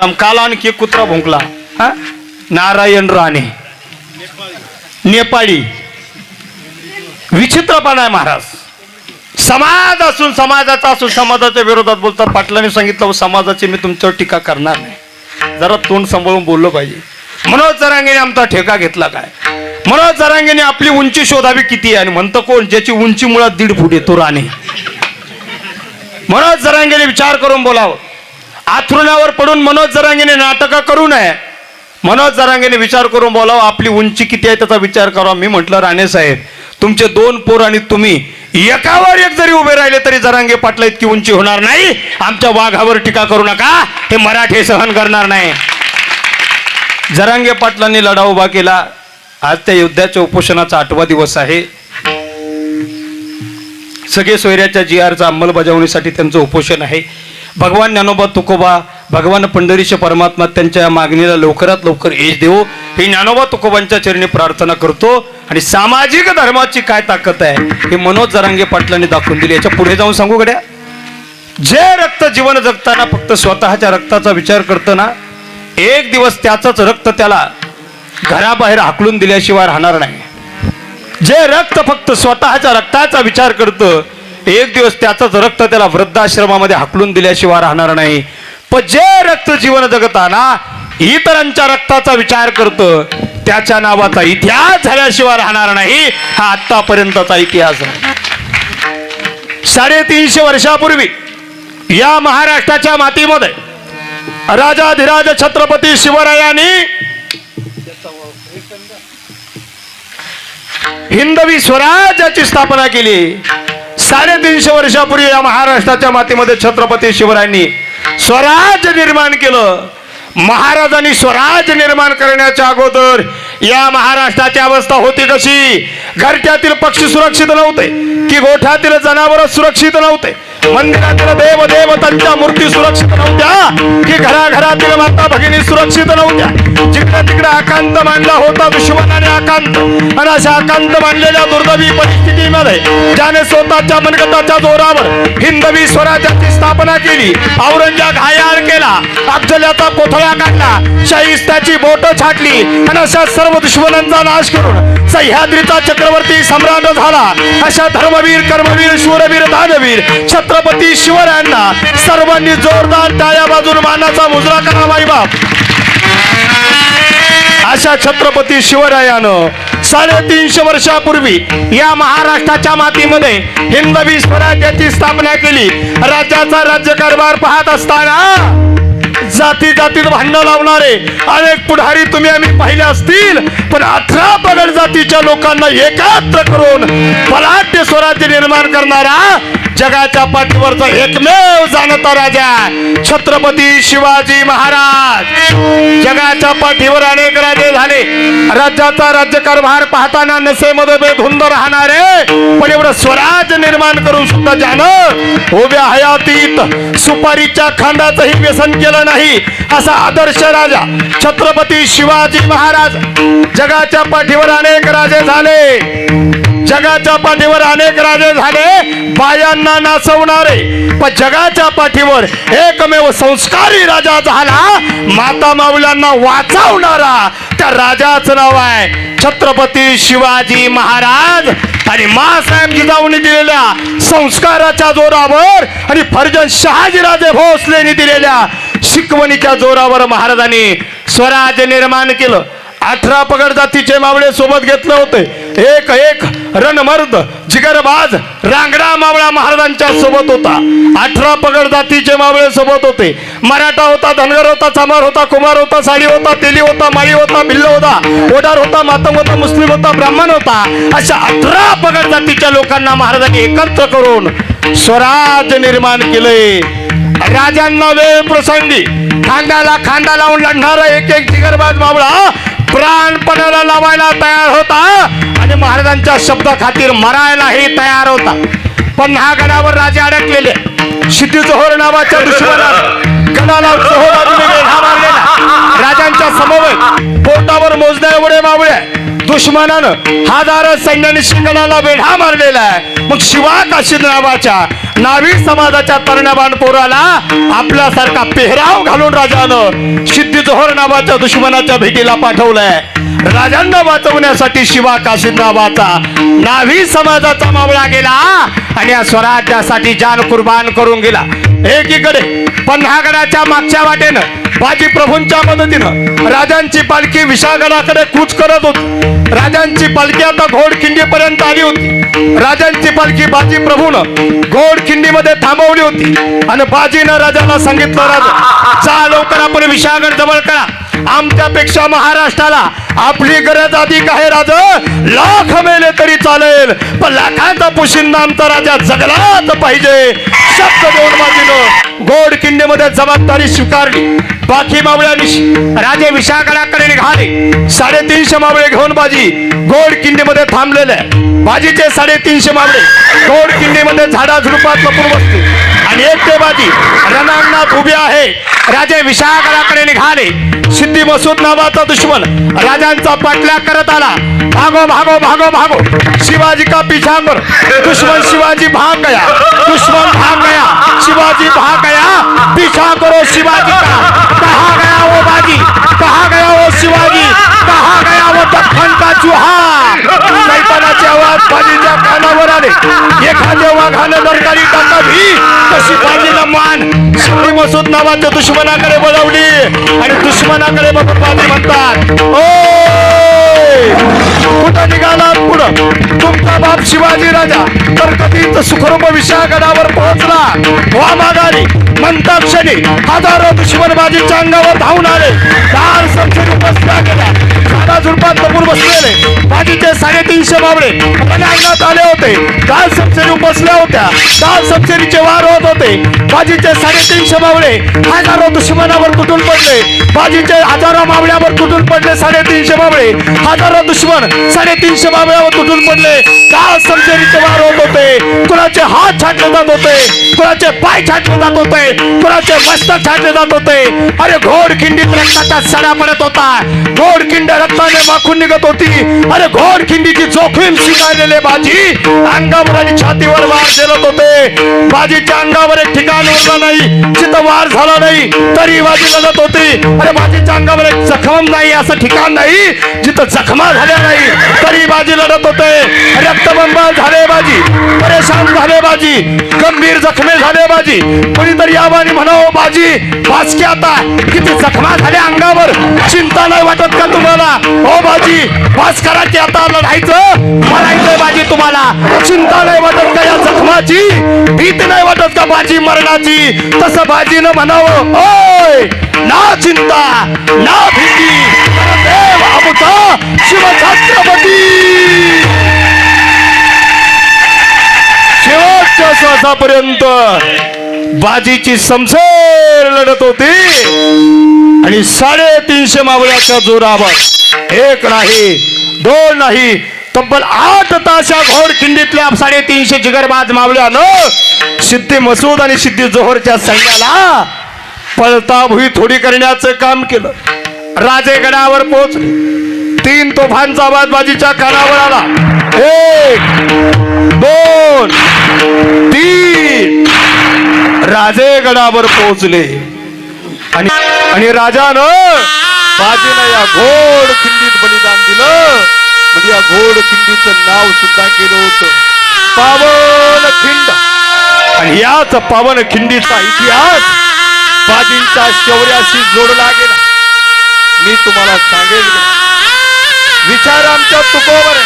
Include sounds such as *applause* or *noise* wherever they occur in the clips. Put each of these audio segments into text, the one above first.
काम एक कुत्रा भुंकला. हा? नारायण राणे. नेपाळी. विचित्रपणा आहे महाराज. समाज असून समाजाचा असून समाजाच्या विरोधात बोलतात. पाटलांनी सांगितलं हो, समाजाची मी तुमच्यावर टीका करणार नाही. जरा तोंड सांभाळून बोललं पाहिजे. मनोज जरांगेने आमचा ठेका घेतला काय? मनोज जरांगेने आपली उंची शोधावी किती आहे आणि म्हणतो कोण? ज्याची उंची मुळात दीड फूट आहे तो राणे. मनोज जरांगेने विचार करून बोलावं. आथरुणावर पडून मनोज जरांगेने नाटकं करू नये. मनोज जरांगेने विचार करून बोलावं आपली उंची किती आहे त्याचा विचार करावा. मी म्हटलं राणे साहेब तुमचे दोन पोर आणि तुम्ही एकावर एक जरी उभे राहिले तरी जरांगे पाटला इतकी उंची होणार नाही. आमच्या वाघावर टीका करू नका. हे मराठे सहन करणार नाही. जरांगे पाटलांनी लढा उभा केला. आज त्या युद्धाच्या उपोषणाचा आठवा दिवस आहे. सगळे सोयऱ्याच्या जी आरच्या अंमलबजावणीसाठी त्यांचं उपोषण आहे. भगवान ज्ञानोबा तुकोबा भगवान पंढरीश परमात्मा त्यांच्या मागणीला लवकरात लवकर यश देऊ ही ज्ञानोबा तुकोबांच्या चरणी प्रार्थना करतो. आणि सामाजिक धर्माची काय ताकद आहे हे मनोज जरांगे पाटलांनी दाखवून दिली. याच्यापुढे जाऊन सांगू गड्या. जे रक्त जीवन जगताना फक्त स्वतःच्या रक्ताचा विचार करतं ना एक दिवस त्याचंच रक्त त्याला घराबाहेर हाकलून दिल्याशिवाय राहणार नाही. जे रक्त फक्त स्वतःच्या रक्ताचा विचार करतं एक दिवस त्याचंच रक्त त्याला वृद्धाश्रमामध्ये हाकलून दिल्याशिवाय राहणार नाही. पण जे रक्त जीवन जगताना इतरांच्या रक्ताचा विचार करतं त्याच्या नावाचा इतिहास झाल्याशिवाय राहणार नाही. हा आतापर्यंतचा इतिहास आहे. साडेतीनशे वर्षापूर्वी या महाराष्ट्राच्या मातीमध्ये राजाधिराज छत्रपती शिवरायांनी हिंदवी स्वराज्याची स्थापना केली. साडेतीनशे वर्षापूर्वी या महाराष्ट्राच्या मातीमध्ये छत्रपती शिवरायांनी स्वराज्य निर्माण केलं. महाराजांनी स्वराज्य निर्माण करण्याच्या अगोदर या महाराष्ट्राची अवस्था होती कशी घरट्यातील पक्षी सुरक्षित नव्हते की गोठ्यातील जनावर सुरक्षित नव्हते. मंदिरातील देव देवतांच्या मूर्ती सुरक्षित नव्हत्या की घराघरातील माता भगिनी सुरक्षित नव्हत्या जिकडे तिकडे आकांत मांडला होता दुश्मनाने आकांत. आणि अशा आकांत मांडलेल्या दुर्दैवी परिस्थितीमध्ये ज्याने स्वतःच्या मनगताच्या जोरावर हिंदवी स्वराज्याची स्थापना केली औरंगजेब घायाळ केला अफजल्याचा कोथळा काढला शाहीस त्याची बोट छाटली आणि अशा सर्व दुश्मनांचा नाश करून सह्याद्रीचा चक्रवर्ती सम्राट झाला. अशा धर्मवीर कर्मवीर शूरवीर दानवीर छत्र छत्रपती शिवरायांना सर्वांनी जोरदार टाळ्या बाजून मानाचा मुजरा करा माई बाप. अशा छत्रपती शिवरायानं साडेतीनशे वर्षापूर्वी या महाराष्ट्राच्या मातीमध्ये हिंदवी स्वराज्याची स्थापना केली. राज्याचा राज्यकारभार पाहत असताना जाती जातीत भांडण लावणारे. अनेक पुढारी तुम्ही आम्ही पाहिले असतील पण अठरा पगड जातीच्या लोकांना एकात्र करून बलाढ्य स्वराज्य निर्माण करणारा जगाच्या पाठीवरचा एकमेव जाणता राजा छत्रपती शिवाजी महाराज. जगाच्या पाठीवर अनेक राजे झाले. राज्याचा राज्यकारभार पाहताना नसेमध्ये बेधुंद राहणारे पण एवढं स्वराज्य निर्माण करून सुद्धा ज्यानं उभ्या हयातीत सुपारीच्या खांडाचंही व्यसन केलं नाही असा आदर्श राजा छत्रपती शिवाजी महाराज जगाच्या पाठीवर अनेक राजे झाले. जगाच्या पाठीवर अनेक राजे झाले बायांना नाचवणारे. पण जगाच्या पाठीवर एकमेव संस्कारी राजा झाला माता माऊल्यांना वाचवणारा त्या राजाचं नाव आहे छत्रपती शिवाजी महाराज. आणि मासाहेब जिजाऊनी दिलेल्या संस्काराच्या जोरावर आणि फर्जन शहाजीराजे भोसलेनी दिलेल्या शिकवणीच्या जोरावर महाराजांनी स्वराज्य निर्माण केलं. अठरा पगड जातीचे मावळे सोबत घेतले होते. एक एक रणमर्द जिगरबाज रांगडा मावळा महाराजांच्या सोबत होता. अठरा पगड जातीचे मावळे सोबत होते. मराठा होता धनगर होता चमार होता कुमार होता साडी होता तेली होता माळी होता भिल्ल होता ओडार होता मातम होता मुस्लिम होता ब्राह्मण होता. अशा अठरा पगड जातीच्या लोकांना महाराजांनी एकत्र करून स्वराज्य निर्माण केले राजांना वेळ प्रसंगी खांद्याला खांदा लावून लढणारा एक एक जिगरबाज मावळा प्राणपणाला लावायला तयार होता आणि महाराजांच्या शब्द खातीर मरायलाही तयार होता. पण हा गडावर राजे अडकलेले. क्षिती जोहर नावाच्या दुश्मनानं गणाला राजांच्या समवेत पोटावर मोजण्या एवढे मावळे दुश्मनानं हजार सैन्याने शिंगणाला वेढा मारलेला आहे. मग शिवा काशी नावाच्या नावी समाजाच्या तरण्याबाण पोराला आपल्यासारखा पेहराव घालून राजानं सिद्धी जोहर नावाच्या दुश्मनाच्या भेटीला पाठवलंय. राजांना वाचवण्यासाठी शिवा काशीद नावाचा नावी समाजाचा मावळा गेला. आणि या स्वराज्यासाठी जान कुर्बान करून गेला. एकीकडे पन्हागडाच्या मागच्या वाटेनं बाजी प्रभूंच्या मदतीनं राजांची पालखी विशाळगडाकडे कूच करत होती. राजांची पालखी आता घोड खिंडीपर्यंत आली होती. राजांची पालखी बाजी प्रभूनं घोडखिंडीमध्ये थांबवली होती. आणि बाजीनं राजाला सांगितलं राजा जा लवकर आपण विशाळगड जवळ करा. आमच्यापेक्षा महाराष्ट्राला आपली गरज अधिक आहे राज. लाख मेले तरी चालेल पण लाखांचा पुशिंदा आमचा राजा जगलाच पाहिजे. शब्द देऊन माझी गोड किंडीमध्ये जबाबदारी स्वीकारली. बाकी मावळ्यांनी राजे विशाळगडाकडे निघाले. साडेतीनशे मावळे घेऊन बाजी गोड किंडीमध्ये थांबलेले. बाजीचे साडेतीनशे मावळे गोड किंडीमध्ये झाडा झुडपात लपून बसते आणि एक ते बाजी रणांगणात उभे आहे. राजे विशाळगडाकडे निघाले. सिद्धी मसूद नावाचा दुश्मन राजांचा पाटल्या करत आला. भागो भागो भागो भागो. शिवाजी का पीछा कर दुश्मन शिवाजी भाग गया. दुश्मन भाग गया. शिवाजी भाग गया. पीछा करो शिवाजी का? कहा गया वो बाजी? कहा गया वो शिवाजी? कहा गया वो दखन का चुहा सैतानाची आवाज बाजीच्या कानावर आले. एखाद्या वाघानं दरकारी टाकावी भी. बाजीला मान. शिवली मसूद नावाच्या दुश्मनाकडे बोलावली आणि दुश्मनाकडे बघून बाजी म्हणतात ओ कुठं निघाला पुढं? तुमचा बाप शिवाजी राजा तर कधीच सुखरूप विशाळगडावर पोहोचला. वा माघारी म्हणता क्षणी हजारो दुश्मन बाजीच्या अंगावर धावून आले. चार समशेरी बसल्या गेल्या झाडा झुडपात लपून बसलेले साडेतीनशे बाबळे. रणांगणात आले होते. काल समशेरी बसल्या होत्या. काल समशेरीचे वार होत होते. बाजीचे साडेतीनशे बाबळे. हजारो दुश्मनावर तुटून पडले. बाजीचे हजारो मावळ्यावर तुटून पडले साडेतीनशे बाबळे. हजारो दुश्मन साडेतीनशे बाबळ्यावर तुटून पडले. काल समशेरीचे वार होत होते. कुणाचे हात छाटले जात होते. कुणाचे पाय छाटले जात होते. कुणाचे मस्तक छाटले जात होते. अरे घोड खिंडीत रक्ताचा सडा पडत होता. घोड खिंड रक्ताने माखून निघत होती. अरे घोड खिंडीची जोखीम स्वीकारलेले बाजी. अंगावर आणि छातीवर वार झेलत होते. बाजीच्या अंगावर एक ठिकाण उरलं नाही. तिथं वार झाला नाही. तरी बाजी लढत होती. अरे बाजीच्या अंगावर एक जखम नाही असं ठिकाण नाही. जिथं जखमा झाल्या नाही तरी बाजी लढत होते. रक्तबंबाळ झाले बाजी. परेशान झाले बाजी. गंभीर जखमे झाले बाजी. कोणीतरी यावानी म्हणावं बाजी वाचके आता. किती जखमा झाल्या अंगावर. चिंता नाही वाटत का तुम्हाला? हो बाजी भास्कराची आता की आता लढायचं बाजी तुम्हाला. चिंता नाही वाटत का या जखमाची? भीती नाही वाटत का बाजी मरणाची? तसं बाजीनं म्हणावं ओय ना चिंता ना भीती देव आमचा शिवछत्रपती. शेवटच्या श्वासापर्यंत बाजीची समसेर लढत होती. आणि साडेतीनशे मावळ्याच्या जोरावर एक नाही दोन नाही तब्बल आठ ताशा घोड खिंडीतल्या साडेतीनशे जिगरबाज मावल्यानं सिद्धी मसूद आणि सिद्धी जोहरच्या सैन्याला पळताभुई थोडी करण्याचं काम केलं. राजेगडावर पोहोचले. तीन तोफांचा आवाज बाजीच्या कानावर आला. एक दोन तीन. राजेगडावर पोहोचले. आणि आणि राजानं बाजीनं या घोड खिंडीत बलिदान दिलं. म्हणजे या घोड खिंडीचं नाव सुद्धा केलं होतं. पावन खिंड. आणि याच पावन खिंडीचा इतिहास बाजींच्या शौर्याशी जोडला गेला. मी तुम्हाला सांगेल विचार आमच्या तुकोवर.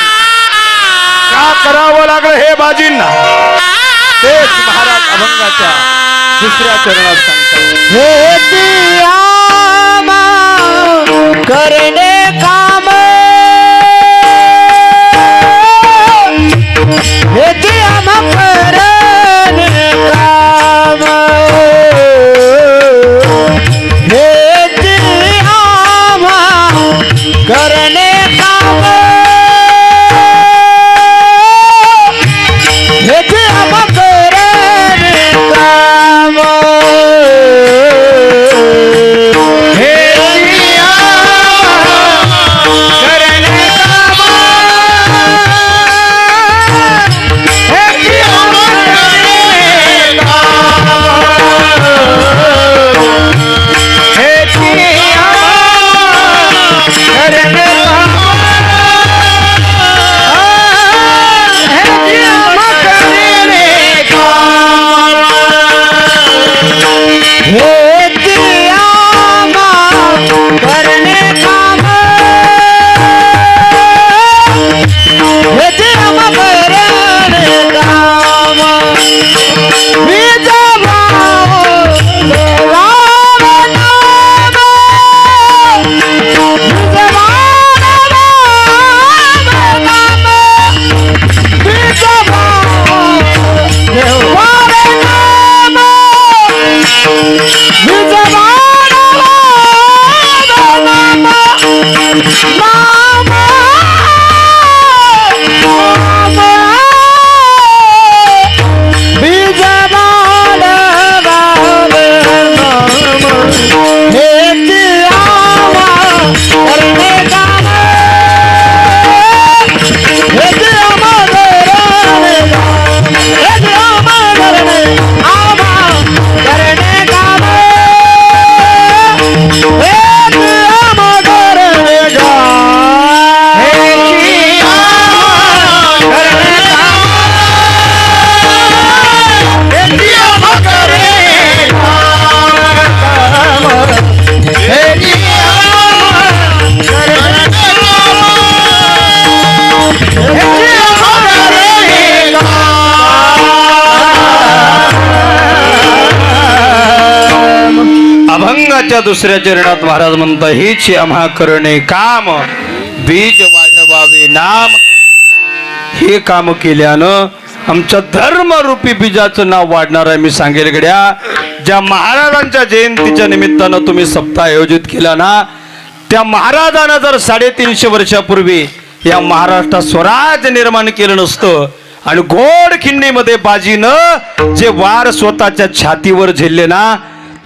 का करावं लागलं हे बाजींना? तेच महाराज अभंगाच्या दुसऱ्या चरणात सांगतात. करणे काम अभंगाच्या दुसऱ्या चरणात महाराज म्हणता हीच आम्हा करणे काम. बीज वाढवावे नाम. हे काम केल्यानं आमच्या धर्मरूपी बीजाचं नाव वाढणार आहे मी सांगेल गड्या. ज्या महाराजांच्या जयंतीच्या निमित्तानं तुम्ही सप्ताह आयोजित केला ना त्या महाराजांना जर साडेतीनशे वर्षापूर्वी या महाराष्ट्रात स्वराज निर्माण केलं नसतं आणि गोड खिंडीमध्ये बाजीनं जे वार स्वतःच्या छातीवर झेलले ना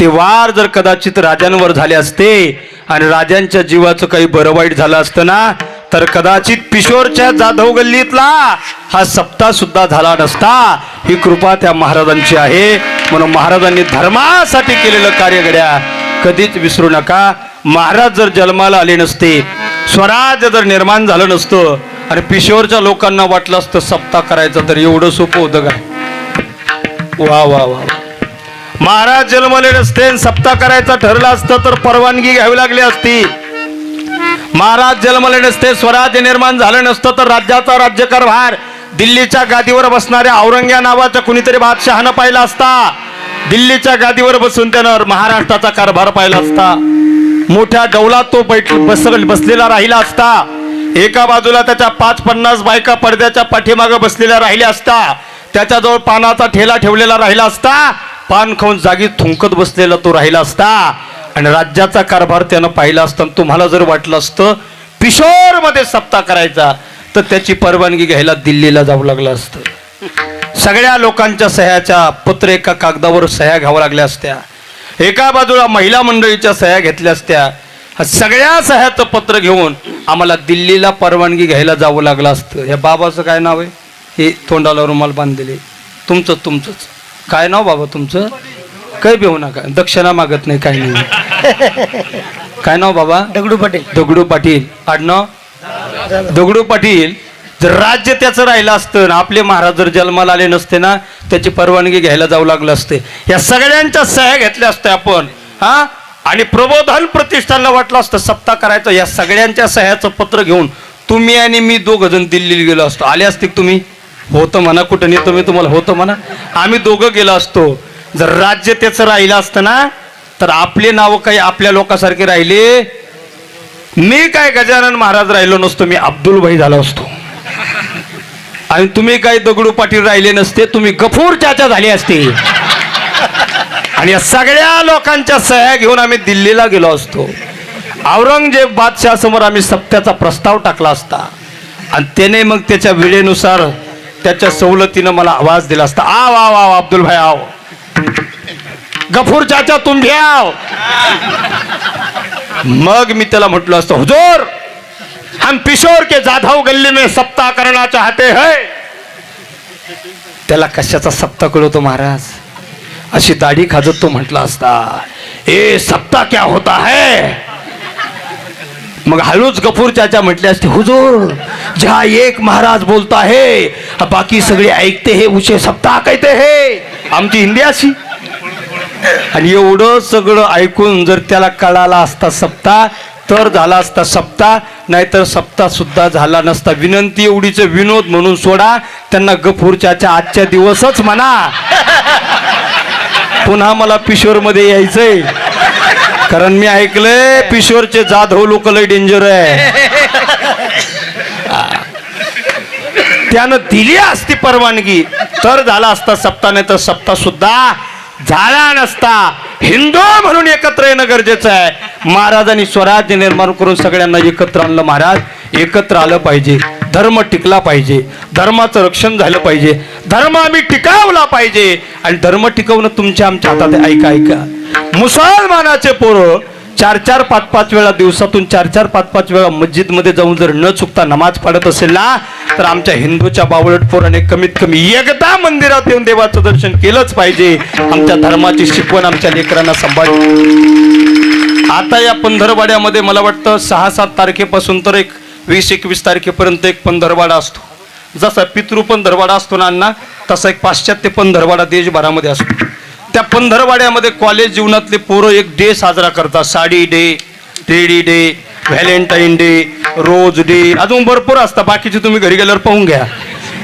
ते वार जर कदाचित राजांवर झाले असते आणि राजांच्या जीवाचं काही बरं वाईट झालं असतं ना तर कदाचित पिशोरच्या जाधव गल्लीतला हा सप्ताह सुद्धा झाला नसता. ही कृपा त्या महाराजांची आहे. म्हणून महाराजांनी धर्मासाठी केलेलं कार्य घड्या. कधीच विसरू नका. महाराज जर जन्माला आले नसते स्वराज्य जर निर्माण झालं नसतं आणि पिशोरच्या लोकांना वाटलं असतं सप्ताह करायचं तर एवढं सोपं होतं का? वा वा वा वा. महाराज जन्मले नसते सप्ताह करायचा ठरलं असतं तर परवानगी घ्यावी लागली असती. महाराज जन्मले नसते स्वराज्य निर्माण झालं नसतं तर राज्याचा राज्यकारभार दिल्लीच्या गादीवर बसणाऱ्या औरंग्या नावाच्या कुणीतरी बादशहानं पाहिला असता. दिल्लीच्या गादीवर बसून त्यानं महाराष्ट्राचा कारभार पाहिला असता. मोठ्या डौलात तो बैठ बस बसलेला राहिला असता. एका बाजूला त्याच्या पाच पन्नास बायका पडद्याच्या पाठीमागं बसलेल्या राहिल्या असता. त्याच्याजवळ पानाचा ठेला ठेवलेला राहिला असता. पान खाऊन जागी थुंकत बसलेला तो राहिला असता आणि राज्याचा कारभार त्यानं पाहिला असता तुम्हाला जर वाटलं असतं पिशोरमध्ये सप्ताह करायचा तर त्याची परवानगी घ्यायला दिल्लीला जावं लागलं असतं. सगळ्या लोकांच्या सह्याच्या पत्र एका कागदावर सह्या घ्यावं लागल्या असत्या. एका बाजूला महिला मंडळीच्या सह्या घेतल्या असत्या. हा सगळ्या सह्याचं पत्र घेऊन आम्हाला दिल्लीला परवानगी घ्यायला जावं लागलं असतं. या बाबाचं काय नाव आहे? हे तोंडाला रुमाल बांधलेले तुमचं तुमचंच. काय नाव बाबा तुमचं? काही भिवू नका. दक्षिणा मागत नाही काही नाही. काय नाव बाबा? दगडू पटेल. दगडू पाटील. आडनाव? दगडू पाटील. जर राज्य त्याचं राहिलं असतं ना आपले महाराज जर जन्माला आले नसते ना त्याची परवानगी घ्यायला जाऊ लागलं असते. या सगळ्यांच्या सह्या घेतल्या असत्या आपण. हा? आणि प्रबोधन प्रतिष्ठानला वाटलं असतं सप्ताह करायचं. या सगळ्यांच्या सह्याचं पत्र घेऊन तुम्ही आणि मी दोघ जण दिल्लीला गेलो असतो. आले असते तुम्ही? होतं म्हणा कुठं नेतो मी तुम्हाला होतं म्हणा. आम्ही दोघं गेलो असतो. जर राज्य त्याचं राहिलं असतं ना तर आपले नावं काही आपल्या लोकांसारखे राहिले. मी काय गजानन महाराज राहिलो नसतो मी अब्दुल भाई झालो असतो. आणि तुम्ही काय दगडू पाटील राहिले नसते तुम्ही गफूर चाचा झाले असते. आणि या सगळ्या लोकांच्या सह्या घेऊन आम्ही दिल्लीला गेलो असतो. औरंगजेब बादशाह समोर आम्ही सत्याचा प्रस्ताव टाकला असता. आणि त्याने मग त्याच्या वेळेनुसार त्याच्या सवलतीनं मला आवाज दिला असता. आव आव आव अब्दुल भाई आव. गफूर चाचा तुम आव. मग मी त्याला म्हटलं असतं हुजोर हम पिशोर के जाधव गल्ली में सप्ताह करना चाहते है. त्याला कशाचा सप्ताह कळवतो महाराज? अशी दाढी खाजत तो म्हटला असता ए सप्ताह क्या होता है? मग हळूच कपूर चाचा म्हटले असते हुजूर ज्या एक महाराज बोलता आहे बाकी सगळे ऐकते हे उशे सप्ताह कहते हे आमची हिंदी अशी आणि एवढं सगळं ऐकून जर त्याला कळाला असता सप्ताह तर झाला असता सप्ताह नाहीतर सप्ताह सुद्धा झाला नसता. विनंती एवढीच विनोद म्हणून सोडा त्यांना गफूरच्याच्या आजच्या दिवसच म्हणा. पुन्हा मला पिशोरमध्ये यायचंय. कारण मी ऐकलंय पिशोरचे जाधव लोक लय डेंजर आहे. *laughs* त्यानं दिली असती परवानगी. तर झाला असता सप्ताह नाही तर सप्ताह सुद्धा. झाला नसता. हिंदू म्हणून एकत्र येणं गरजेचं आहे. महाराजांनी स्वराज्य निर्माण करून सगळ्यांना एकत्र आणलं महाराज. एकत्र आलं पाहिजे. धर्म टिकला पाहिजे. धर्माचं रक्षण झालं पाहिजे. धर्म आम्ही टिकावला पाहिजे. आणि धर्म टिकवणं तुमच्या आमच्या हातात. ऐका ऐका. मुसलमानाचे पोरं चार चार पाच पाच वेळा दिवसातून चार चार पाच पाच वेळा मस्जिदमध्ये जाऊन जर न चुकता नमाज पडत असेल ना तर आमच्या हिंदूच्या बावळट पोराने कमीत कमी एकदा मंदिरात येऊन देवाचं दर्शन केलंच पाहिजे. आमच्या धर्माची शिकवण आमच्या लेकरांना सांभाळ. आता या पंधरवाड्यामध्ये मला वाटतं सहा सात तारखेपासून तर एक वीस एकवीस तारखेपर्यंत एक पंधरवाडा असतो. जसा पितृ पंधरवाडा असतो ना अण्णा तसा एक पाश्चात्य पंधरवाडा देशभरामध्ये असतो. त्या पंधरवाड्यामध्ये कॉलेज जीवनातले पोरं एक डे साजरा करतात. Sari day teddy day Valentine day rose day अजून भरपूर असतात. बाकीचे तुम्ही घरी गेल्यावर पाहून घ्या.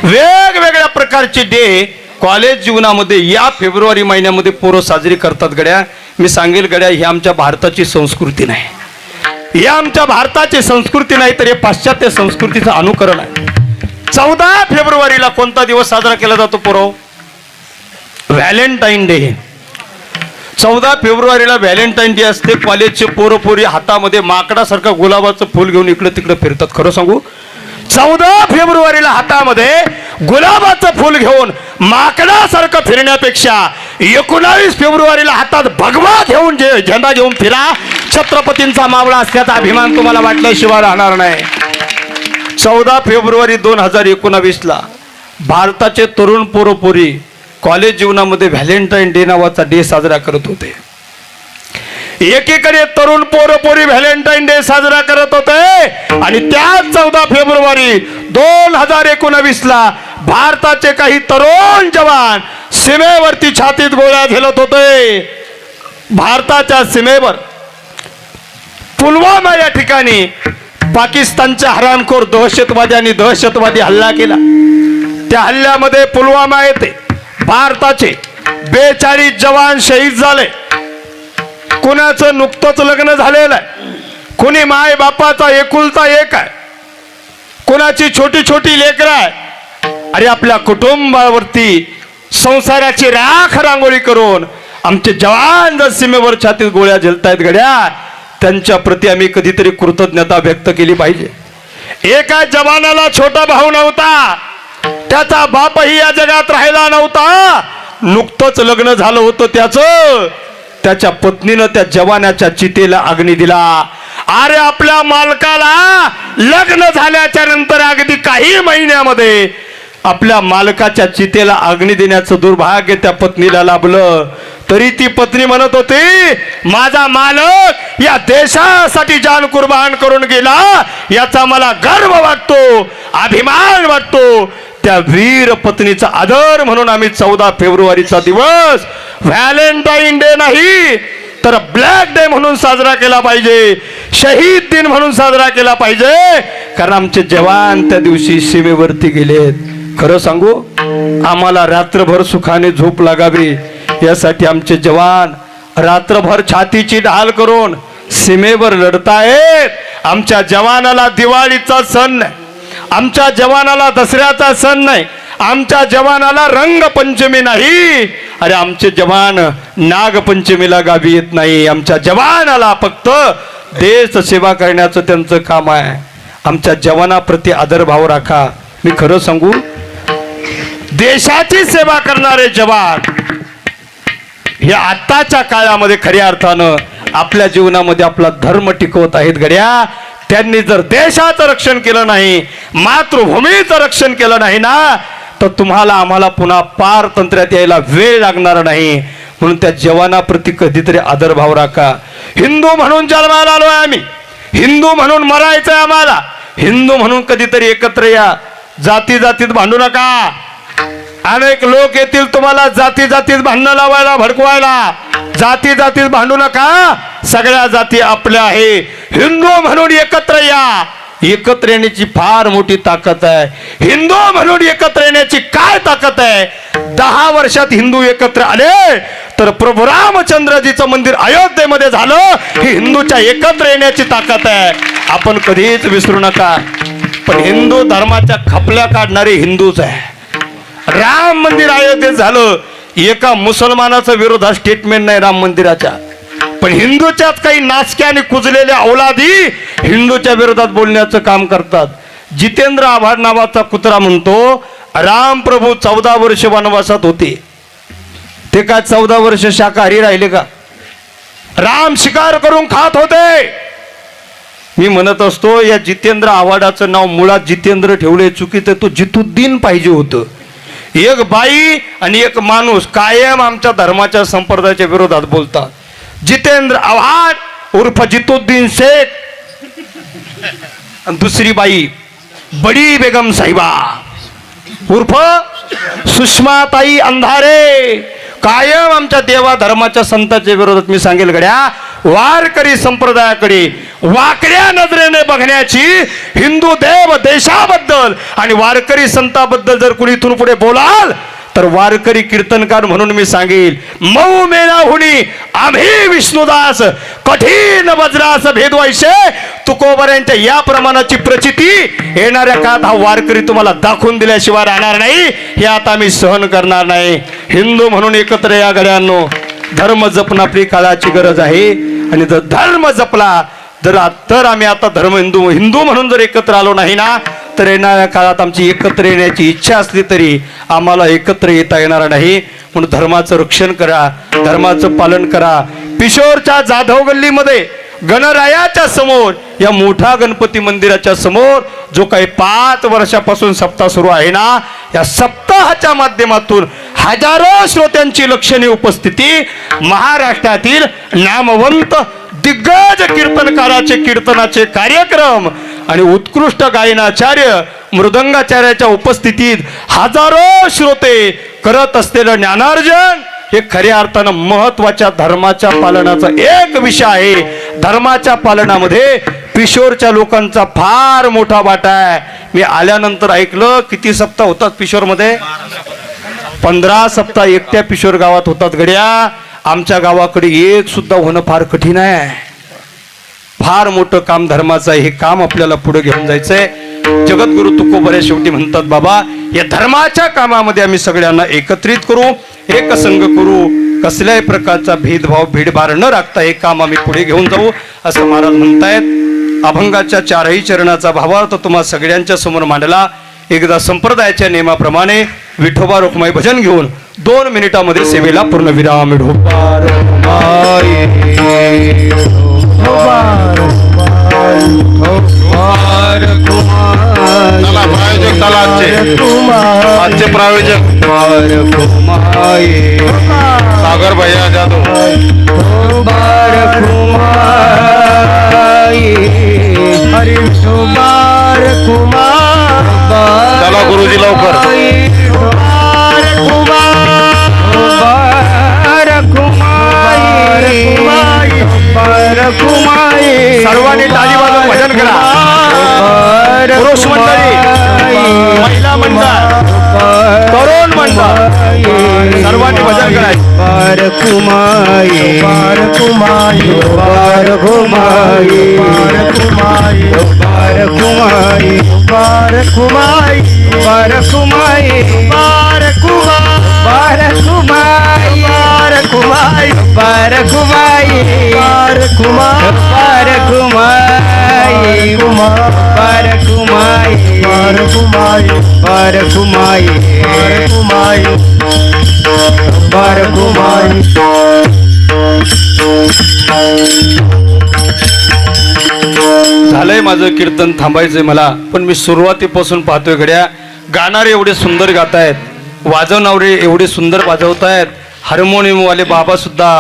वेगवेगळ्या प्रकारचे डे कॉलेज जीवनामध्ये या फेब्रुवारी महिन्यामध्ये पोरं साजरी करतात गड्या. मी सांगेल गड्या ही आमच्या भारताची संस्कृती नाही. ही आमच्या भारताची संस्कृती नाही तर हे पाश्चात्य संस्कृतीचं अनुकरण आहे. चौदा फेब्रुवारीला कोणता दिवस साजरा केला जातो पोरं? Valentine day. चौदा फेब्रुवारीला व्हॅलेंटाईन डे असते. कॉलेजचे पोरपोरी हातामध्ये माकडासारखं गुलाबाचं फुल घेऊन इकडे तिकडे फिरतात. खरं सांगू? चौदा फेब्रुवारीला हातामध्ये गुलाबाचं फुल घेऊन माकडासारखं फिरण्यापेक्षा एकोणावीस फेब्रुवारीला हातात भगवा घेऊन जे झेंडा घेऊन फिरा. छत्रपतींचा मावळा असल्याचा अभिमान तुम्हाला वाटल्याशिवाय राहणार नाही. चौदा फेब्रुवारी दोन हजार एकोणावीसला भारताचे तरुण पोरोपोरी कॉलेज जीवनामध्ये व्हॅलेंटाईन डे नावाचा डे साजरा करत होते. एकीकडे तरुण पोरपोरी व्हॅलेंटाईन डे साजरा करत होते आणि त्याच चौदा फेब्रुवारी दोन हजार एकोणावीस ला भारताचे काही तरुण जवान सीमेवरती छातीत गोळ्या झेलत होते. भारताच्या सीमेवर पुलवामा या ठिकाणी पाकिस्तानच्या हरामखोर दहशतवाद्यांनी दहशतवादी हल्ला केला. त्या हल्ल्यामध्ये पुलवामा येते. भारताचे बेचाळीस जवान शहीद झाले. कुणाचं नुकतंच लग्न झालेलं आहे? कुणी माय बापाचा एकुलता एक आहे? कुणाची छोटी छोटी लेकर आहे? अरे आपल्या कुटुंबावरती संसाराची राख रांगोळी करून आमचे जवान जर सीमेवर छातीत गोळ्या झेलतायत गड्या त्यांच्या प्रती आम्ही कधीतरी कृतज्ञता व्यक्त केली पाहिजे. एका जवानाला छोटा भाऊ नव्हता. त्याचा बापही या जगात राहिला नव्हता. नुकतंच लग्न झालं होतं त्याचं. त्याच्या पत्नीनं त्या जवानाच्या चितेला अग्नी दिला. अरे आपल्या मालकाला लग्न झाल्याच्यानंतर अगदी काही महिन्यामध्ये आपल्या मालकाच्या चितेला अग्नी देण्याचं दुर्भाग्य त्या पत्नीला लाभलं. तरी ती पत्नी म्हणत होती माझा मालक या देशासाठी जान कुर्बान करून गेला याचा मला गर्व वाटतो अभिमान वाटतो. त्या वीर पत्नीचा आदर म्हणून आम्ही चौदा फेब्रुवारीचा दिवस व्हॅलेंटाईन डे नाही तर ब्लॅक डे म्हणून साजरा केला पाहिजे शहीद दिन म्हणून साजरा केला पाहिजे कारण आमचे जवान त्या दिवशी सीमेवरती गेलेत. खरं सांगू आम्हाला रात्रभर सुखाने झोप लागावी. यासाठी आमचे जवान रात्रभर छातीची ढाल करून सीमेवर लढतायत. आमच्या जवानाला दिवाळीचा सण नाही. आमच्या जवानाला दसऱ्याचा सण नाही. आमच्या जवानाला रंगपंचमी नाही. अरे आमचे जवान नागपंचमीला गावी येत नाही. आमच्या जवानाला फक्त देश सेवा करण्याचं त्यांचं काम आहे. आमच्या जवानाप्रती आदरभाव राखा. मी खरं सांगू? देशाची सेवा करणारे जवान हे आत्ताच्या काळामध्ये खऱ्या अर्थानं आपल्या जीवनामध्ये आपला धर्म टिकवत आहेत गड्या त्यांनी जर देशाचं रक्षण केलं नाही मातृभूमीचं रक्षण केलं नाही ना तर तुम्हाला आम्हाला पुन्हा पार तंत्र्यात यायला वेळ लागणार नाही. म्हणून त्या जवानाप्रती कधीतरी आदरभाव राखा. हिंदू म्हणून जन्माला आलोय आम्ही. हिंदू म्हणून मरायचंय आम्हाला. हिंदू म्हणून कधीतरी एकत्र या. जाती जातीत भांडू नका. अनेक लोक येतील तुम्हाला जाती जातीत भांडणं लावायला भडकवायला. जाती जातीत भांडू नका. सगळ्या जाती आपल्या आहे. हिंदू म्हणून एकत्र या. एकत्र येण्याची फार मोठी ताकद आहे. हिंदू म्हणून एकत्र येण्याची काय ताकद आहे? दहा वर्षात हिंदू एकत्र आले तर प्रभू रामचंद्रजीचं मंदिर अयोध्येमध्ये झालं ही हिंदूच्या एकत्र येण्याची ताकद आहे. आपण कधीच विसरू नका. पण हिंदू धर्माच्या खपल्या काढणारे हिंदूच आहे. राम मंदिर अयोध्येत झालं. एका मुसलमानाचा विरोधात स्टेटमेंट नाही राम मंदिराच्या. पण हिंदूच्यात काही नाचक्या आणि कुजलेल्या औलादी हिंदूच्या विरोधात बोलण्याचं काम करतात. जितेंद्र आव्हाड नावाचा कुत्रा म्हणतो राम प्रभू चौदा वर्ष वनवासात होते. ते काय चौदा वर्ष शाकाहारी राहिले का? राम शिकार करून खात होते. मी म्हणत असतो या जितेंद्र आव्हाडाचं नाव मुळात जितेंद्र ठेवले तर तो जितुद्दीन पाहिजे होतं. एक बाई आणि एक माणूस कायम आमच्या धर्माच्या संप्रदायाच्या विरोधात बोलतात. जितेंद्र आव्हाड उर्फ जितुद्दीन शेख. आणि दुसरी बाई बडी बेगम साहिबा. उर्फ सुषमाताई अंधारे. कायम आमच्या देवा धर्माच्या संतांच्या विरोधात मी सांगेल गड्या वारकरी संप्रदायाकडे वाकड्या नजरेने बघण्याची हिंदू देव देशाबद्दल आणि वारकरी संताबद्दल जर कुणी इथून पुढे बोलाल तर वारकरी कीर्तनकार म्हणून मी सांगेल मऊ हुणी आम्ही विष्णुदास कठीण वज्रास भेदवायचे तुकोबऱ्यांच्या या प्रमाणाची प्रचिती येणाऱ्या काळात हा वारकरी तुम्हाला दाखवून दिल्याशिवाय राहणार नाही हे आता आम्ही सहन करणार नाही. हिंदू म्हणून एकत्र या गड्यांनो धर्म जपण आपली काळाची गरज आहे आणि जर धर्म जपला जर तर आम्ही आता धर्म हिंदू हिंदू म्हणून जर एकत्र आलो नाही ना तर येणाऱ्या काळात आमची एकत्र येण्याची इच्छा असली तरी आम्हाला एकत्र येता येणार नाही. म्हणून धर्माचं रक्षण करा धर्माचं पालन करा. पिशोरच्या जाधव गल्लीमध्ये गणरायाच्या समोर या मोठ्या गणपती मंदिराच्या समोर जो काही पाच वर्षापासून सप्ताह सुरू आहे ना या सप्ताहाच्या माध्यमातून हजारो श्रोत्यांची लक्षणीय उपस्थिती महाराष्ट्रातील नामवंत दिग्गज कीर्तनकाराचे कीर्तनाचे कार्यक्रम आणि उत्कृष्ट गायनाचार्य मृदंगाचार्याच्या उपस्थितीत हजारो श्रोते करत असलेलं ज्ञानार्जन हे खऱ्या अर्थानं महत्त्वाच्या धर्माच्या पालनाचा एक विषय आहे. धर्माच्या पालनामध्ये पिशोरच्या लोकांचा फार मोठा वाटा आहे. मी आल्यानंतर ऐकलं किती सप्ताह होतात पिशोरमध्ये? पंधरा सप्ताह एकट्या पिशोर गावात होतात गड्या. आमच्या गावाकडे एक सुद्धा होणं फार कठीण आहे. फार मोठं काम धर्माचं आहे. हे काम आपल्याला पुढे घेऊन जायचंय. जगद्गुरु तुकोबरे शेवटी म्हणतात बाबा या धर्माच्या कामामध्ये आम्ही सगळ्यांना एकत्रित करू एक संघ करू. कसल्याही प्रकारचा भेदभाव भीडभार न राखता हे काम आम्ही पुढे घेऊन जाऊ असं महाराज म्हणतायत. अभंगाच्या चारही चरणाचा भावार्थ तुम्हा सगळ्यांच्या समोर मांडला. एकदा संप्रदायाच्या नियमाप्रमाणे विठोबा रुक्माई भजन घेऊन दोन मिनिटामध्ये सेवेला पूर्ण विराम ढोपार आजचे आजचे प्रायोजक सागर भैया जाधव बार कुमाई बार कुमाई बार कुमाई बार कुमाई बार कुमाई बार कुमाई बार कुमाई बार झालंय माझं कीर्तन थांबायचंय मला. पण मी सुरुवातीपासून पाहतोय घड्या. गाणारे एवढे सुंदर गातायत वाजवणारे एवढे सुंदर वाजवतायत हार्मोनियमवाले बाबा सुद्धा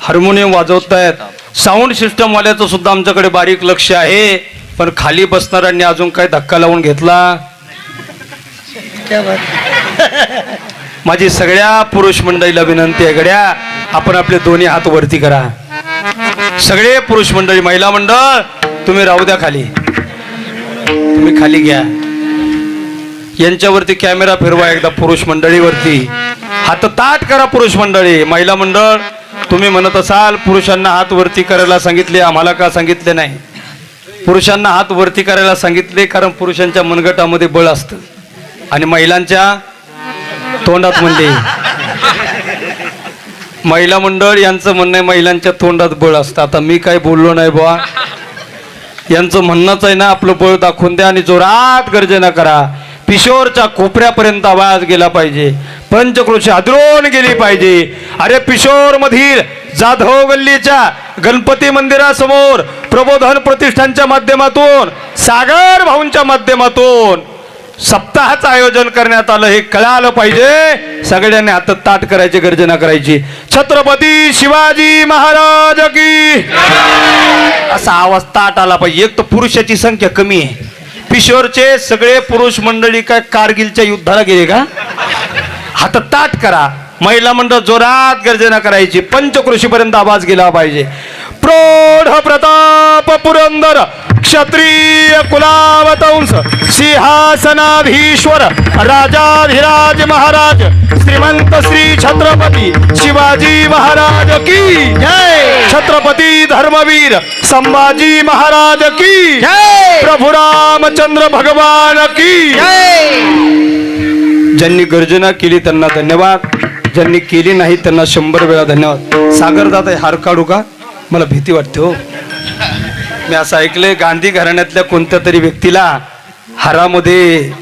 हार्मोनियम वाजवतायत साऊंड सिस्टम वाल्याचं सुद्धा आमच्याकडे बारीक लक्ष आहे. पण खाली बसणाऱ्यांनी अजून काय धक्का लावून घेतला? माझी सगळ्या पुरुष मंडळीला विनंती आहे गड्या आपण आपले दोन्ही हात वरती करा. सगळे पुरुष मंडळी महिला मंडळ तुम्ही राहू द्या खाली. तुम्ही खाली घ्या. यांच्यावरती कॅमेरा फिरवा एकदा पुरुष मंडळीवरती. हात ताट करा पुरुष मंडळी. महिला मंडळ तुम्ही म्हणत असाल पुरुषांना हात वरती करायला सांगितले आम्हाला का सांगितले नाही? पुरुषांना हात वरती करायला सांगितले कारण पुरुषांच्या मनगटामध्ये बळ असतं. आणि महिलांच्या तोंडात म्हणले महिला मंडळ यांचं म्हणणं आहे महिलांच्या तोंडात बळ असतं. आता मी काय बोललो नाही बुवा. यांचं म्हणणंच आहे ना आपलं बळ दाखवून द्या आणि जोरात गर्जना करा. पिशोरच्या कोपऱ्यापर्यंत आवाज गेला पाहिजे. पंचकृषी हादरून गेली पाहिजे. अरे पिशोर मधील जाधव गल्लीच्या गणपती मंदिरासमोर प्रबोधन प्रतिष्ठानच्या माध्यमातून सागर भाऊंच्या माध्यमातून सप्ताहाचं आयोजन करण्यात आलं हे कळालं पाहिजे. सगळ्यांनी आता ताट करायची गर्जना करायची. छत्रपती शिवाजी महाराज की. असा आवाज ताट आला पाहिजे. एक तर पुरुषाची संख्या कमी आहे. पिशोरचे सगळे पुरुष मंडळी काय कारगिलच्या युद्धाला गेले का? आता ताट करा. महिला मंडळ जोरात गर्जना करायची. पंचकृषीपर्यंत आवाज गेला पाहिजे. प्रौढ प्रताप पुरंदर क्षत्रिय कुलावतंस सिंहासनाधीश्वर राजाधिराज महाराज श्रीमंत श्री छत्रपती शिवाजी महाराज की जय। छत्रपती धर्मवीर संभाजी महाराज की जय। प्रभू रामचंद्र भगवान की ज्यांनी गर्जना केली त्यांना धन्यवाद ज्यांनी केली नाही त्यांना शंभर वेळा धन्यवाद. सागर दादा हार काढू का? मला भीती वाटते हो. मी असं ऐकलंय गांधी घराण्यातल्या कोणत्या तरी व्यक्तीला हारामध्ये